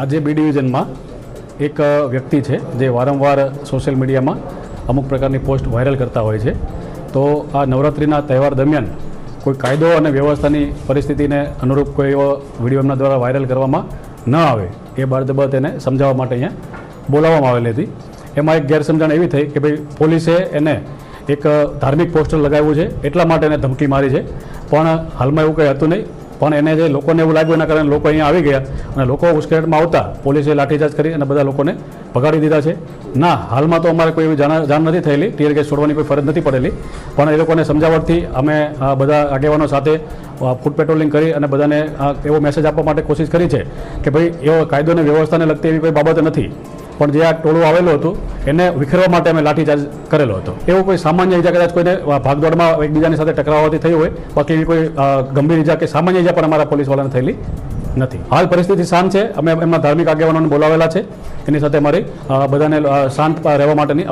આજે બી ડિવિઝનમાં એક વ્યક્તિ છે જે વારંવાર સોશિયલ મીડિયામાં અમુક પ્રકારની પોસ્ટ વાયરલ કરતા હોય છે. તો આ નવરાત્રિના તહેવાર દરમિયાન કોઈ કાયદો અને વ્યવસ્થાની પરિસ્થિતિને અનુરૂપ કોઈ એવો વીડિયો એમના દ્વારા વાયરલ કરવામાં ન આવે, એ બાબત એને સમજાવવા માટે અહીંયા બોલાવવામાં આવેલી હતી. એમાં એક ગેરસમજણ એવી થઈ કે ભાઈ, પોલીસે એને એક ધાર્મિક પોસ્ટર લગાવ્યું છે, એટલા માટે એને ધમકી મારી છે. પણ હાલમાં એવું કંઈ હતું નહીં. પણ એને જે લોકોને એવું લાગ્યું, એના કારણે લોકો અહીંયા આવી ગયા અને લોકો ઉશ્કેરાટમાં આવતા. પોલીસે લાઠીચાર્જ કરી અને બધા લોકોને ભગાડી દીધા છે. ના, હાલમાં તો અમારે કોઈ એવી જાણ નથી થયેલી. ટીયર ગેસ છોડવાની કોઈ ફરજ નથી પડેલી. પણ એ લોકોને સમજાવટથી અમે બધા આગેવાનો સાથે ફૂડ પેટ્રોલિંગ કરી અને બધાને એવો મેસેજ આપવા માટે કોશિશ કરી છે કે ભાઈ, એવો કાયદો અને વ્યવસ્થાને લગતી એવી કોઈ બાબત નથી. પણ જે આ ટોળું આવેલું હતું, એને વિખેરવા માટે અમે લાઠીચાર્જ કરેલો હતો. એવો કોઈ સામાન્ય ઈજા કદાચ કોઈને ભાગદોડમાં એકબીજાની સાથે ટકરાવવાથી થઈ હોય, બાકી કોઈ ગંભીર ઈજા કે સામાન્ય ઈજા પણ અમારા પોલીસવાળાને થયેલી નથી. હાલ પરિસ્થિતિ શાંત છે, અમે એમના ધાર્મિક આગેવાનોને બોલાવેલા છે. એની સાથે અમારી બધાને શાંત રહેવા માટેની